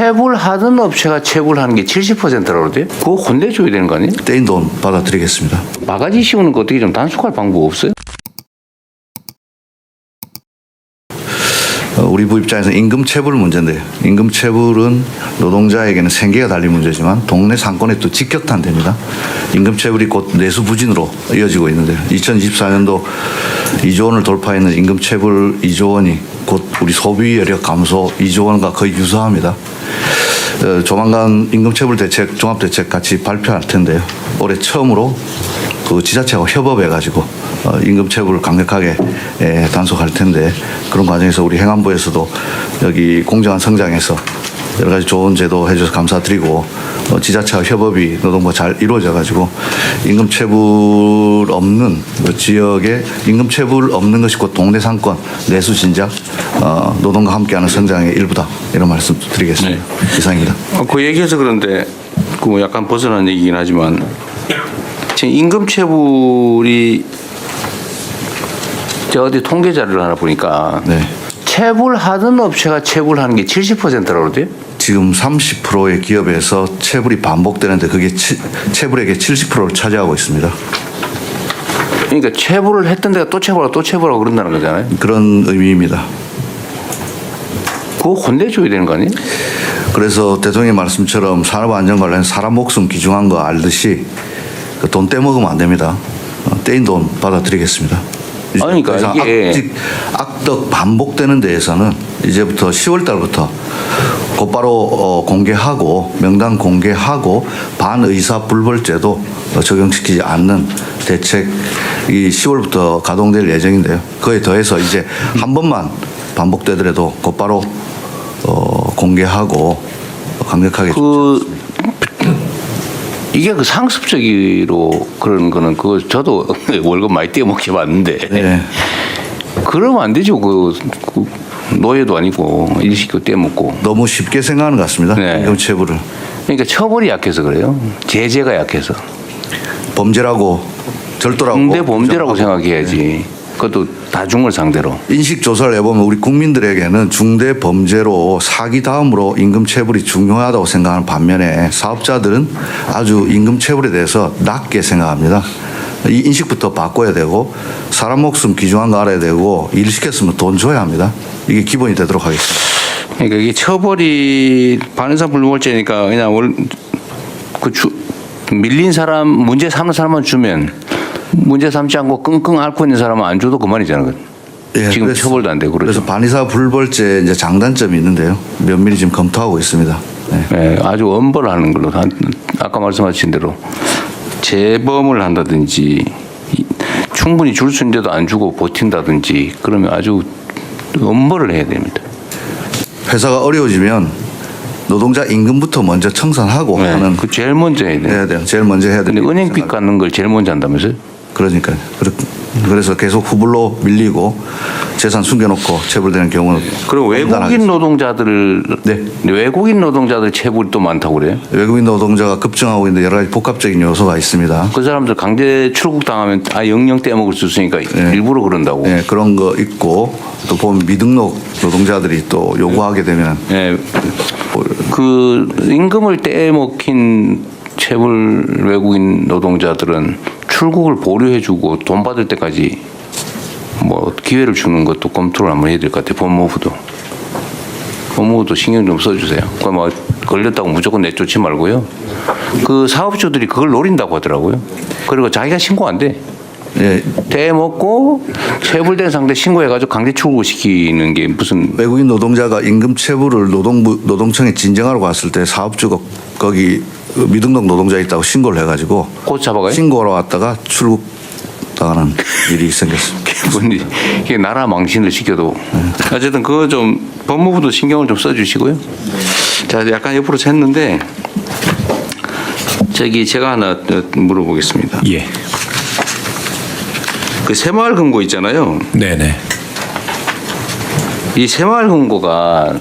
체불하던 업체가 체불하는 게 70%라고 그러대요? 그거 혼내줘야 되는 거 아니에요? 떼인 돈 받아드리겠습니다. 바가지 씌우는 거 어떻게 좀 단속할 방법 없어요? 어, 우리 부 입장에서 임금 체불 문제인데요. 임금 체불은 노동자에게는 생계가 달린 문제지만 동네 상권에 또 직격탄됩니다. 임금 체불이 곧 내수 부진으로 이어지고 있는데요. 2024년도 2조 원을 돌파했는 임금 체불 2조 원이 곧 우리 소비 여력 감소 2조 원과 거의 유사합니다. 어, 조만간 임금체불 대책, 종합 대책 같이 발표할 텐데요. 올해 처음으로 그 지자체하고 협업해 가지고 어, 임금체불을 강력하게 에, 단속할 텐데 그런 과정에서 우리 행안부에서도 여기 공정한 성장에서 여러 가지 좋은 제도 해줘서 감사드리고 어, 지자체와 협업이 노동부가 잘 이루어져가지고 임금 체불 없는 그 지역에 임금 체불 없는 것이 곧 동네 상권 내수 진작 어, 노동과 함께하는 성장의 일부다 이런 말씀 드리겠습니다. 이상입니다. 어, 그 얘기해서 그런데 그 약간 벗어난 얘기긴 하지만 지금 임금 체불이 저 어디 통계 자료를 하나 보니까 네. 체불하던 업체가 체불하는 게 70%라고 그러대요? 지금 30%의 기업에서 체불이 반복되는데 그게 치, 체불액의 70%를 차지하고 있습니다. 그러니까 체불을 했던 데가 또 체불하고 또 체불하고 그런다는 거잖아요. 그런 의미입니다. 그거 혼내줘야 되는 거 아니에요? 그래서 대통령의 말씀처럼 산업안전 관련 사람 목숨 기중한 거 알듯이 그돈 떼먹으면 안 됩니다. 어, 떼인 돈 받아드리겠습니다. 그러니까 더 이상 이게- 악직, 악덕 반복되는 데에서는 이제부터 10월 달부터 곧바로 어, 공개하고 명단 공개하고 반의사 불벌제도 어, 적용시키지 않는 대책이 10월부터 가동될 예정인데요. 그에 더해서 이제 한 번만 반복되더라도 곧바로 어, 공개하고 강력하게 그 이게 그 상습적으로 그런 거는 그 저도 월급 많이 떼먹게 봤는데 네. 그러면 안 되죠. 그, 그 노예도 아니고 일식도 떼먹고. 너무 쉽게 생각하는 것 같습니다. 네. 임금체불을 그러니까 처벌이 약해서 그래요. 제재가 약해서. 범죄라고 절도라고 중대 범죄라고 생각해야지. 그것도 다중을 상대로. 인식 조사를 해보면 우리 국민들에게는 중대 범죄로 사기 다음으로 임금 체불이 중요하다고 생각하는 반면에 사업자들은 아주 임금 체불에 대해서 낮게 생각합니다. 이 인식부터 바꿔야 되고 사람 목숨 귀중한 거 알아야 되고 일 시켰으면 돈 줘야 합니다. 이게 기본이 되도록 하겠습니다. 그러니까 이게 처벌이 반의사 불벌죄니까 그냥 월, 그 주, 밀린 사람 문제 삼는 사람만 주면 문제 삼지 않고 끙끙 앓고 있는 사람은 안 줘도 그만이잖아. 그. 예, 지금 그래서- 처벌도 안 되고 그러죠. 그래서 반의사 불벌죄 이제 장단점이 있는데요. 면밀히 지금 검토하고 있습니다. 네. 예, 아주 엄벌하는 걸로 한- 아까 말씀하신 대로 재범을 한다든지 이- 충분히 줄 수 있는데도 안 주고 버틴다든지 그러면 아주 엄벌을 해야 됩니다. 회사가 어려워지면 노동자 임금부터 먼저 청산하고 네, 하는 그 제일 먼저 해야 돼요. 해야 돼요. 제일 먼저 해야 근데 돼요. 은행빚 갚는 걸 제일 먼저 한다면서요? 그러니까요. 그렇- 그래서 계속 후불로 밀리고 재산 숨겨놓고 체불되는 경우는 그리고 외국인. 노동자들을 네. 외국인 노동자들 체불이 또 많다고 그래요. 외국인 노동자가 급증하고 있는데 여러 가지 복합적인 요소가 있습니다. 그 사람들 강제 출국 당하면 아 영영 떼먹을 수 있으니까 네. 일부러 그런다고. 네, 그런 거 있고 또 보면 미등록 노동자들이 또 요구하게 되면 예, 그 임금을 떼먹힌 체불 외국인 노동자들은 출국을 보류해주고 돈 받을 때까지 뭐 기회를 주는 것도 검토를 한번 해야 될 것 같아요. 법무부도. 법무부도 신경 좀 써주세요. 그뭐 걸렸다고 무조건 내쫓지 말고요. 그 사업주들이 그걸 노린다고 하더라고요. 그리고 자기가 신고 안 돼. 예, 떼먹고 체불된 상태 신고해가지고 강제 출국시키는 게 무슨 외국인 노동자가 임금 체불을 노동부 노동청에 진정하러 갔을 때 사업주가 거기 미등록 노동자 있다고 신고를 해가지고 곧 잡아가요? 신고하러 왔다가 출국 당하는 일이 생겼습니다. 분이 이게 나라 망신을 시켜도 어쨌든 그거 좀 법무부도 신경을 좀 써주시고요. 자 약간 옆으로 샜는데 저기 제가 하나 물어보겠습니다. 예. 그 새마을 금고 있잖아요. 네네. 이 새마을 금고가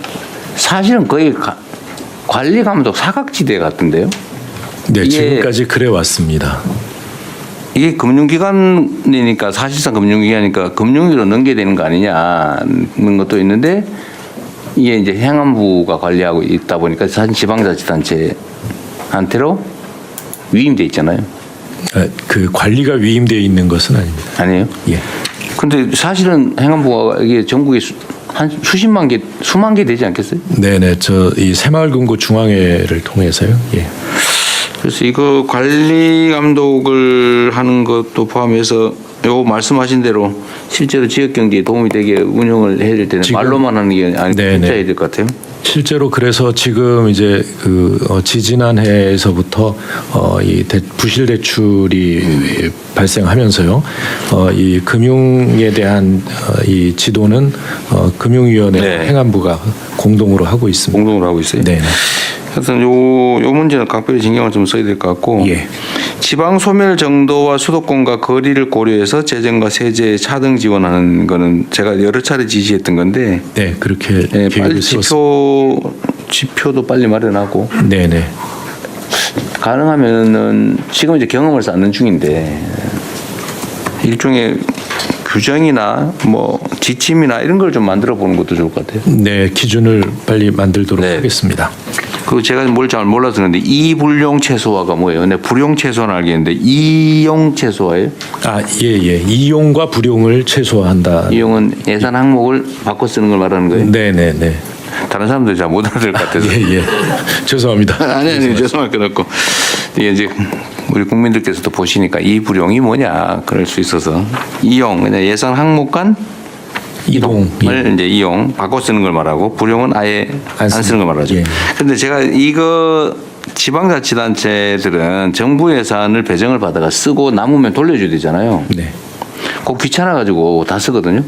사실은 거의 가- 관리 감독 사각지대 같은데요. 네, 이게- 지금까지 그래 왔습니다. 이게 금융기관이니까 사실상 금융기관이니까 금융위로 넘겨야 되는 거 아니냐는 것도 있는데 이게 이제 행안부가 관리하고 있다 보니까 사실 지방자치단체한테로 위임돼 있잖아요. 아, 그 관리가 위임되어 있는 것은 아닙니다. 아니에요? 예. 근데 사실은 행안부가 이게 전국에 수, 한 수십만 개, 수만 개 되지 않겠어요? 네네. 저 이 새마을금고 중앙회를 통해서요. 예. 그래서 이거 관리 감독을 하는 것도 포함해서 요 말씀하신 대로 실제로 지역 경제에 도움이 되게 운영을 해야 될 때는 지금- 말로만 하는 게 아니고. 진짜 해야 될 것 같아요. 실제로 그래서 지금 이제 그 어, 지지난 해에서부터 어, 이 대, 부실 대출이 발생하면서요. 어, 이 금융에 대한 어, 이 지도는 어, 금융위원회 네. 행안부가 공동으로 하고 있습니다. 공동으로 하고 있어요. 네. 하여튼 요, 요 문제는 각별히 신경을 좀 써야 될 것 같고 예. 지방 소멸 정도와 수도권과 거리를 고려해서 재정과 세제 차등 지원하는 거는 제가 여러 차례 지시했던 건데 네, 그렇게 예, 계획을 빨리. 지표 지표도 빨리 마련하고 네, 네. 가능하면은 지금 이제 경험을 쌓는 중인데 일종의 규정이나 뭐 지침이나 이런 걸 좀 만들어 보는 것도 좋을 것 같아요. 네, 기준을 빨리 만들도록 네. 하겠습니다. 그리고 제가 뭘 잘 몰라서 그런데 이불용 채소화가 뭐예요? 근데 불용 채소는 알겠는데 이용 채소화예요? 아, 예, 예. 이용과 불용을 최소화한다. 이용은 예산 항목을 바꿔 쓰는 걸 말하는 거예요. 네, 네, 네. 다른 사람들이 잘못 알아들 것 같아서. 예, 예. 죄송합니다. 아니 아니 죄송할 건 없고 이게 이제 우리 국민들께서도 보시니까 이 불용이 뭐냐 그럴 수 있어서 이용 그냥 예산 항목 간 이동. 을 예. 이제 이용 바꿔 쓰는 걸 말하고 불용은 아예 안 안 쓰는 걸 말하죠. 예. 근데 제가 이거 지방자치단체들은 정부 예산을 배정을 받아가 쓰고 남으면 돌려줘야 되잖아요. 네. 꼭 귀찮아 가지고 다 쓰거든요.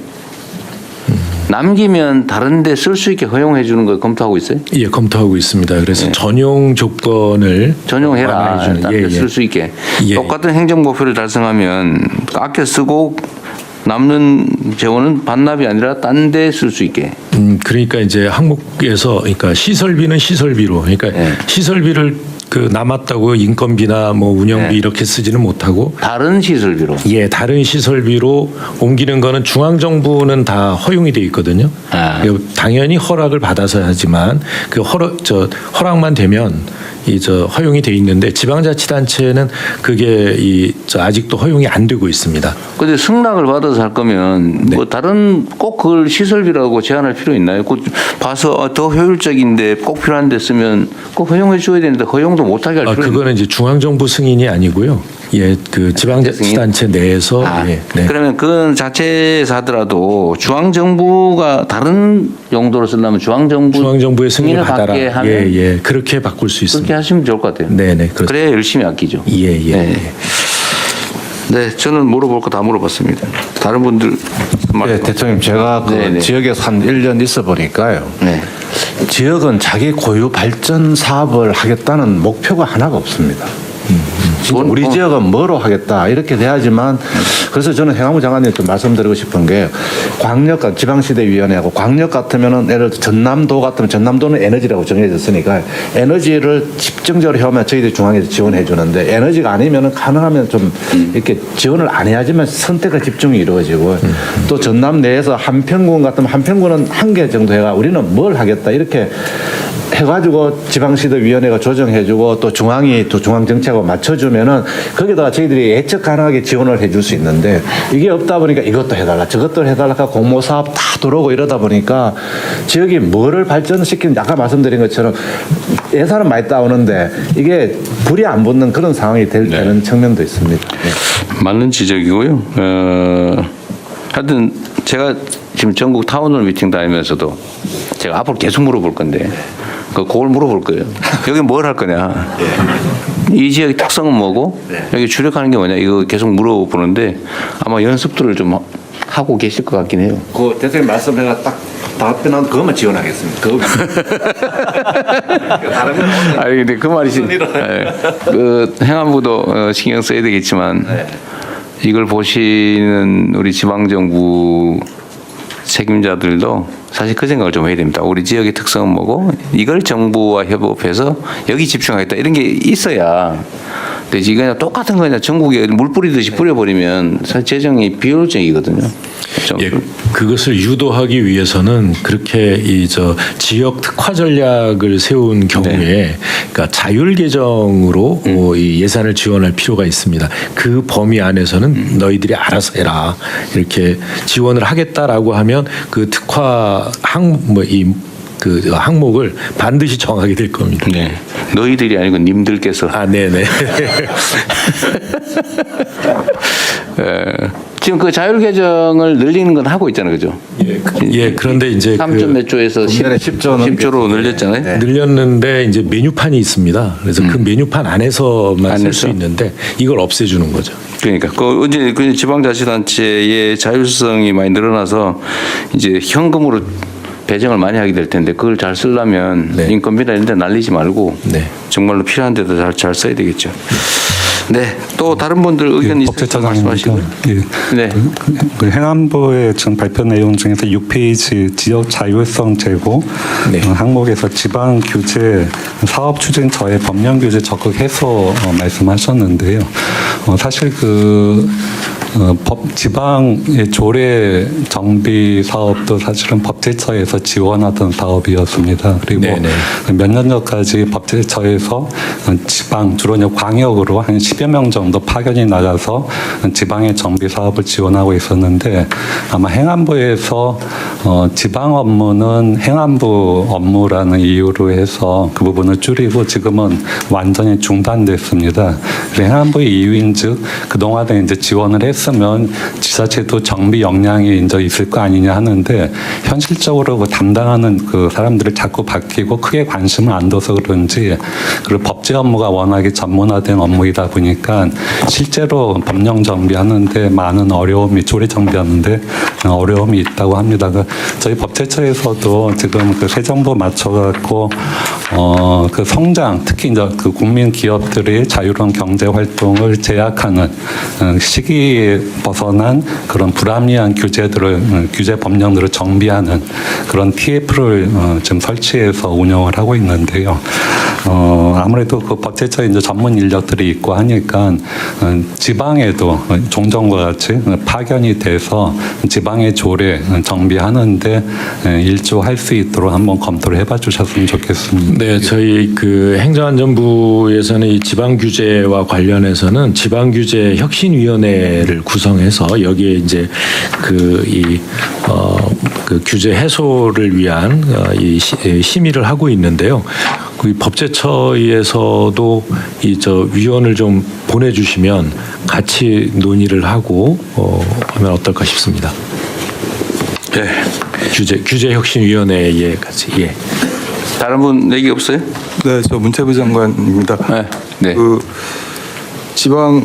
남기면 다른데 쓸 수 있게 허용해 주는 거 검토하고 있어요. 예, 검토하고 있습니다. 그래서 예. 전용 조건을 전용해라. 딴데 예, 예. 쓸수 있게. 예. 똑같은 행정 목표를 달성하면 아껴 쓰고 남는 재원은 반납이 아니라 딴 데 쓸 수 있게. 음, 그러니까 이제 항목에서 그러니까 시설비는 시설비로 그러니까 예. 시설비를 그 남았다고 인건비나 뭐 운영비 예. 이렇게 쓰지는 못하고 다른 시설비로. 예, 다른 시설비로 옮기는 거는 중앙 정부는 다 허용이 돼 있거든요. 아. 그 당연히 허락을 받아서 하지만 그 허락 저 허락만 되면 이저 허용이 돼 있는데 지방자치단체는 그게 이 저 아직도 허용이 안 되고 있습니다. 근데 승낙을 받아서 할 거면 네. 뭐 다른 꼭 그걸 시설비라고 제한할 필요 있나요? 그 봐서 어, 더 효율적인데 꼭 필요한데 쓰면 꼭 허용해 줘야 되는데 허용도 못하게 할 아, 필요 있나요? 그거는 이제 중앙 정부 승인이 아니고요. 예, 그 지방자치단체 내에서 아, 예, 네. 그러면 그 자체에서 하더라도 중앙 정부가 다른 용도로 쓰려면 중앙 정부 중앙 정부의 승인을 받아라. 받게 하면 예, 예. 그렇게 바꿀 수 그렇게 있습니다. 하시면 좋을 것 같아요. 네, 네. 그래야 열심히 아끼죠. 예, 예. 네. 네, 저는 물어볼 거 다 물어봤습니다. 다른 분들 말. 네, 대통령 제가 그 네네. 지역에서 한 1년 있어 보니까요. 네. 지역은 자기 고유 발전 사업을 하겠다는 목표가 하나가 없습니다. 진 짜 뭔- 우리 어. 지역은 뭐로 하겠다 이렇게 돼야지만 그래서 저는 행안부 장관님 좀 말씀드리고 싶은 게 광역 지방시대위원회하고 광역 같으면은 예를 들어 전남도 같으면 전남도는 에너지라고 정해졌으니까 에너지를 집중적으로 하면 저희들이 중앙에서 지원해 주는데 에너지가 아니면은 가능하면 좀 이렇게 지원을 안 해야지만 선택과 집중이 이루어지고 또 전남 내에서 한평군 같으면 한평군은 한 개 정도 해가 우리는 뭘 하겠다 이렇게 해가지고 지방시도위원회가 조정해주고 또 중앙이 또 중앙정책하고 맞춰주 면은 거기다가 저희들이 예측 가능하게 지원을 해줄 수 있는데 이게 없다 보니까 이것도 해달라 저것도 해달라 하고 공모 사업 다 들어오고 이러다 보니까 지역이 뭐를 발전시키는지 아까 말씀드린 것처럼 예산은 많이 따오는데 이게 불이 안 붙는 그런 상황이 될, 되는 측면도 있습니다. 네. 맞는 지적이고요. 어, 하여튼 제가 지금 전국 타운홀 미팅 다니면서도 제가 앞으로 계속 물어볼 건데 그 그걸 물어볼 거예요. 여기 뭘 할 거냐. 이 지역의 특성은 뭐고 여기 주력하는 게 뭐냐 이거 계속 물어보는데 아마 연습들을 좀 하고 계실 것 같긴 해요. 그 대통령 말씀 내가 딱 답변한 그것만 지원하겠습니다. 그거 다른 건 아니 근데 그 말이 진- 예. 그 행안부도 어, 신경 써야 되겠지만 이걸 보시는 우리 지방 정부 책임자들도 사실 그 생각을 좀 해야 됩니다. 우리 지역의 특성은 뭐고 이걸 정부와 협업해서 여기 집중하겠다 이런 게 있어야 근데 이거 똑같은 거 그냥 전국에 물 뿌리듯이 뿌려버리면 사실 재정이 비효율적이거든요. 좀. 예, 그것을 유도하기 위해서는 그렇게 이 저 지역 특화 전략을 세운 경우에 그러니까 자율 계정으로 어, 이 예산을 지원할 필요가 있습니다. 그 범위 안에서는 너희들이 알아서 해라. 이렇게 지원을 하겠다라고 하면 그 특화 항뭐이 그 항목을 반드시 정하게 될 겁니다. 네. 너희들이 아니고 님들께서 아, 네네. 예. 지금 그 자율 계정을 늘리는 건 하고 있잖아요, 그죠? 예, 그런데 이제 3점 그몇 조에서 10, 금년에 10조 넘게 10조 로 늘렸잖아요. 늘렸는데 이제 메뉴판이 있습니다. 그래서 그 메뉴판 안에서만 쓸수 안에서? 있는데 이걸 없애주는 거죠. 그러니까 그 이제 그 지방자치단체의 자율성이 많이 늘어나서 이제 현금으로 배정을 많이 하게 될 텐데 그걸 잘 쓰려면 네. 인건비나 이런 데 날리지 말고 네. 정말로 필요한 데도 잘, 잘 써야 되겠죠. 네. 또 다른 분들 의견 예, 있으면 법제처장입니다. 말씀하시고요. 예. 네. 그, 그 행안부의 지금 발표 내용 중에서 6페이지 지역 자율성 제고 네. 어, 항목에서 지방 규제 사업 추진 저해 법령 규제 적극 해소 어, 말씀하셨는데요. 어, 사실 그 어, 법 지방의 조례 정비 사업도 사실은 법제처에서 지원하던 사업이었습니다. 그리고 네네. 몇년 전까지 법제처에서 지방 주로 광역으로 한 10여 명 정도 파견이 나가서 지방의 정비 사업을 지원하고 있었는데 아마 행안부에서 어, 지방 업무는 행안부 업무라는 이유로 해서 그 부분을 줄이고 지금은 완전히 중단됐습니다. 행안부의 이유인즉 그동안에 이제 지원을 했으면 지자체도 정비 역량이 이제 있을 거 아니냐 하는데 현실적으로 그 담당하는 그 사람들을 자꾸 바뀌고 크게 관심을 안 둬서 그런지 그리고 법제 업무가 워낙에 전문화된 업무이다 보니 까 실제로 법령 정비하는데 많은 어려움이 조례 정비하는데 어려움이 있다고 합니다. 그 저희 법제처에서도 지금 그 새 정부 맞춰갖고 어 그 성장 특히 이제 그 국민 기업들의 자유로운 경제 활동을 제약하는 어, 시기에 벗어난 그런 불합리한 규제들을 어, 규제 법령들을 정비하는 그런 TF를 어, 지금 설치해서 운영을 하고 있는데요. 어 아무래도 그 법제처에 이제 전문 인력들이 있고 하니까 어, 지방에도 어, 종전과 같이 어, 파견이 돼서 지방의 조례 어, 정비하는데 에, 일조할 수 있도록 한번 검토를 해봐 주셨으면 좋겠습니다. 네, 저희 그 행정안전부에서는 이 지방 규제와 관련해서는 지방 규제 혁신위원회를 구성해서 여기에 이제 그이 어 그 규제 해소를 위한 어, 이 심의를 하고 있는데요. 그 법제처에서도 이 저 위원을 좀 보내주시면 같이 논의를 하고 어 하면 어떨까 싶습니다. 네. 규제 규제 혁신위원회에 같이 예. 다른 분 얘기 없어요? 네, 저 문체부 장관입니다. 네. 네. 그 지방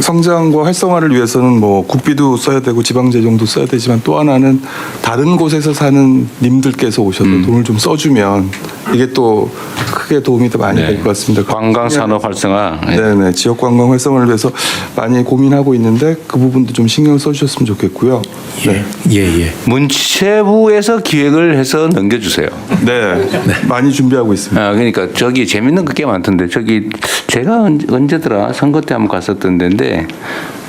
성장과 활성화를 위해서는 뭐 국비도 써야 되고 지방 재정도 써야 되지만 또 하나는 다른 곳에서 사는 님들께서 오셔서 음. 돈을 좀 써주면 이게 또 크게 도움이 더 많이 네. 될것 같습니다. 관광 산업 활성화. 네. 네네 지역 관광 활성화를 위해서 많이 고민하고 있는데 그 부분도 좀 신경 써주셨으면 좋겠고요. 네, 예, 예. 문체부에서 기획을 해서 넘겨주세요. 네, 많이 준비하고 있습니다. 아, 그러니까 저기 재밌는 거꽤 많던데 저기 제가 언- 언제더라 선거 때 한번 갔었던 데인데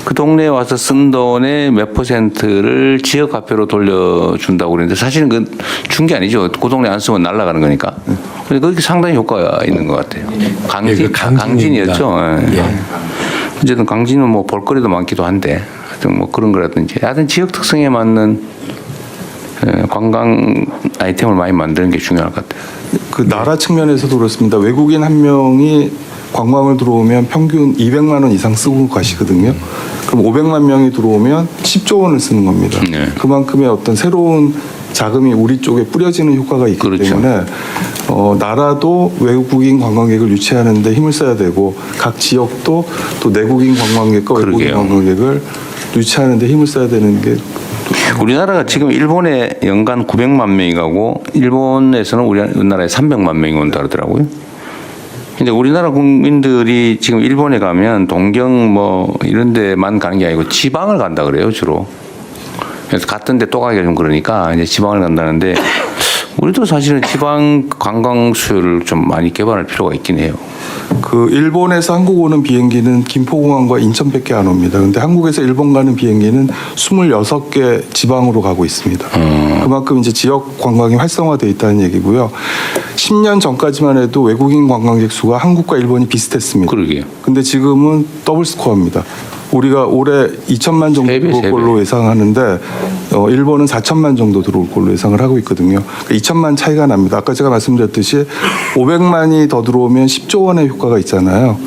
그 동네에 와서 쓴 돈의 몇 퍼센트를 지역 화폐로 돌려준다고 그랬는데 사실은 그준게 아니죠. 그 동네 안 쓰면 날아가는 거니까. 근데 그게 상당히 효과가 있는 것 같아요. 강진, 예, 그. 강진이었죠. 예. 어쨌든 강진은 뭐 볼거리도 많기도 한데 하여튼 뭐 그런 거라든지 하여튼 지역 특성에 맞는 예, 관광 아이템을 많이 만드는 게 중요할 것 같아요. 그 나라 측면에서도 그렇습니다. 외국인 한 명이 관광을 들어오면 평균 200만 원 이상 쓰고 가시거든요. 그럼 500만 명이 들어오면 10조 원을 쓰는 겁니다. 네. 그만큼의 어떤 새로운 자금이 우리 쪽에 뿌려지는 효과가 있기 그렇죠. 때문에 어, 나라도 외국인 관광객을 유치하는데 힘을 써야 되고 각 지역도 또 내국인 관광객과 외국인 그러게요. 관광객을 유치하는데 힘을 써야 되는 게 우리나라가 지금 일본에 연간 900만 명이 가고 일본에서는 우리나라에 300만 명이 온다 그러더라고요. 근데 우리나라 국민들이 지금 일본에 가면 동경 뭐 이런 데만 가는 게 아니고 지방을 간다 그래요, 주로. 그래서 갔던데 또 가기가 좀 그러니까 이제 지방을 간다는데 우리도 사실은 지방 관광 수요를 좀 많이 개발할 필요가 있긴 해요. 그 일본에서 한국 오는 비행기는 김포공항과 인천밖에 안 옵니다. 근데 한국에서 일본 가는 비행기는 26개 지방으로 가고 있습니다. 그만큼 이제 지역 관광이 활성화돼 있다는 얘기고요. 10년 전까지만 해도 외국인 관광객 수가 한국과 일본이 비슷했습니다. 그러게요. 근데 지금은 더블 스코어입니다. 우리가 올해 2천만 정도 세 배, 들어올 세 걸로 예상하는데 어, 일본은 4천만 정도 들어올 걸로 예상을 하고 있거든요. 그러니까 2천만 차이가 납니다. 아까 제가 말씀드렸듯이 500만이 더 들어오면 10조 원의 효과가 있잖아요.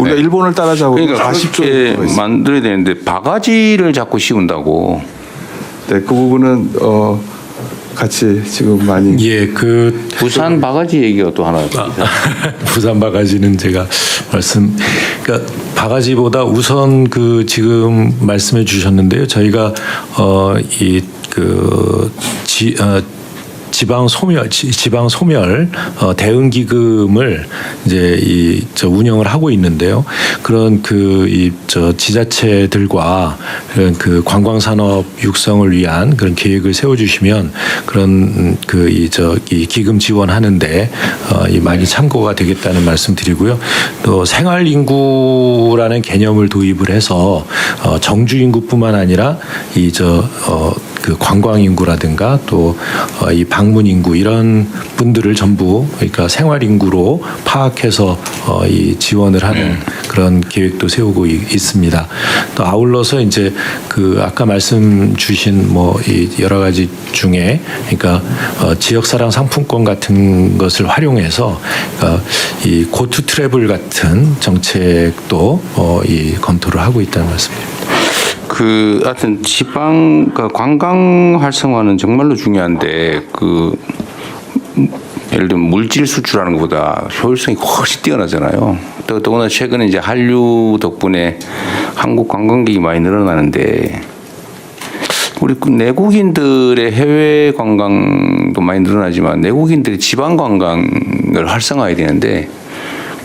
우리가 네. 일본을 따라잡으면 그러니까 40조 그렇게 의 효과가 있습니다. 만들어야 되는데 바가지를 자꾸 씌운다고. 네, 그 부분은 어, 같이 지금 많이 예, 그 부산 바가지 얘기가 또 하나 있습니다. 부산 바가지는 제가 말씀 그러니까 바가지보다 우선 그 지금 말씀해 주셨는데요. 저희가 어이그 지 어, 지방 소멸 지- 지방 소멸 어, 대응 기금을 이제 이 저 운영을 하고 있는데요. 그런 그 이 저 지자체들과 그런 그 관광 산업 육성을 위한 그런 계획을 세워 주시면 그런 그 이 저이 기금 지원하는데 어, 이 많이 참고가 되겠다는 말씀드리고요. 또 생활 인구라는 개념을 도입을 해서 어, 정주 인구뿐만 아니라 이저어 그 관광 인구라든가 또 이 방문 인구 이런 분들을 전부 그러니까 생활 인구로 파악해서 어, 이 지원을 하는 그런 계획도 세우고 이- 있습니다. 또 아울러서 이제 그 아까 말씀 주신 뭐 이 여러 가지 중에 그러니까 어, 지역 사랑 상품권 같은 것을 활용해서 그러니까 이 고투 트래블 같은 정책도 어, 이 검토를 하고 있다는 말씀입니다. 그 하여튼 지방 그 관광 활성화는 정말로 중요한데 그 음, 예를 들면 물질 수출하는 것보다 효율성이 훨씬 뛰어나잖아요. 또 더구나 최근에 이제 한류 덕분에 한국 관광객이 많이 늘어나는데 우리 그 내국인들의 해외 관광도 많이 늘어나지만 내국인들이 지방 관광을 활성화해야 되는데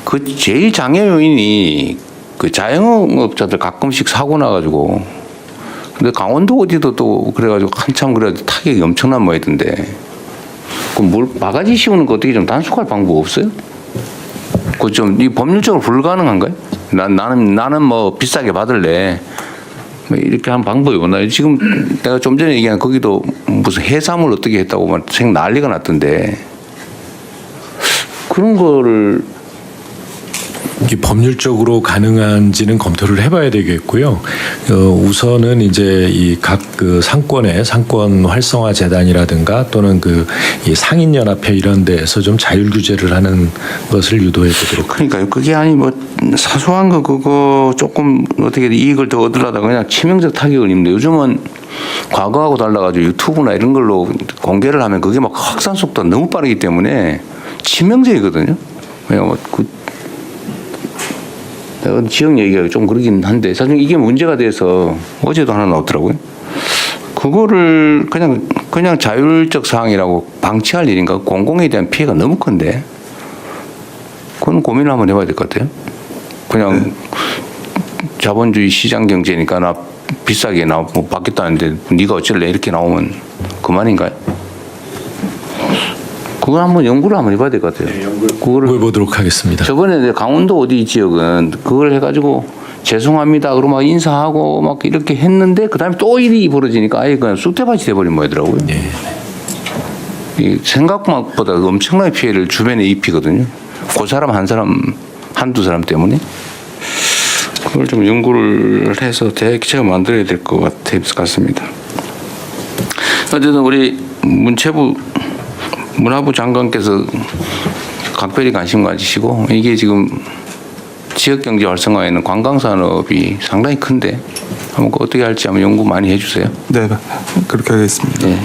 그 제일 장애 요인이 그 자영업자들 가끔씩 사고 나가지고 근데 강원도 어디도 또 그래가지고 한참 그래도 타격이 엄청난 모양이던데 그물 바가지 씌우는 거 어떻게 좀 단속할 방법 없어요? 그 좀 이 법률적으로 불가능한가요? 난 나는 나는 뭐 비싸게 받을래. 뭐 이렇게 한 방법이 없나요? 지금 내가 좀 전에 얘기한 거기도 무슨 해삼을 어떻게 했다고 막생 난리가 났던데 그런 거를 이 법률적으로 가능한지는 검토를 해봐야 되겠고요. 어, 우선은 이제 이 각 그 상권의 상권 활성화 재단이라든가 또는 그이 상인 연합회 이런 데에서 좀 자율 규제를 하는 것을 유도해 보도록. 그러니까요. 그게 아니 뭐 사소한 거 그거 조금 어떻게 이익을 더 얻으려다가 그냥 치명적 타격을 입는데 요즘은 과거하고 달라가지고 유튜브나 이런 걸로 공개를 하면 그게 막 확산 속도가 너무 빠르기 때문에 치명적이거든요. 왜냐면 그 내가 지역 얘기가 좀 그러긴 한데 사실 이게 문제가 돼서 어제도 하나 나왔더라고요. 그거를 그냥 그냥 자율적 사항이라고 방치할 일인가 공공에 대한 피해가 너무 큰데 그건 고민을 한번 해봐야 될 것 같아요. 그냥 자본주의 시장 경제니까 나 비싸게 나뭐 받겠다는데 네가 어쩔래 이렇게 나오면 그만인가요? 그걸 한번 연구를 한번 해봐야 될 것 같아요. 그거를 해 보도록 하겠습니다. 저번에 강원도 어디 지역은 그걸 해가지고 죄송합니다. 그러고 막 인사하고 막 이렇게 했는데 그 다음에 또 일이 벌어지니까 아예 그냥 쑥대밭이 돼버린 거더라고요. 예. 이 생각보다 엄청나게 피해를 주변에 입히거든요. 그 사람 한 사람 한두 사람 때문에 그걸 좀 연구를 해서 대책을 만들어야 될 것 같습니다. 어쨌든 우리 문체부 문화부 장관께서 각별히 관심 가지시고 이게 지금 지역 경제 활성화에는 관광 산업이 상당히 큰데 한번 그 어떻게 할지 한번 연구 많이 해주세요. 네, 그렇게 하겠습니다. 네.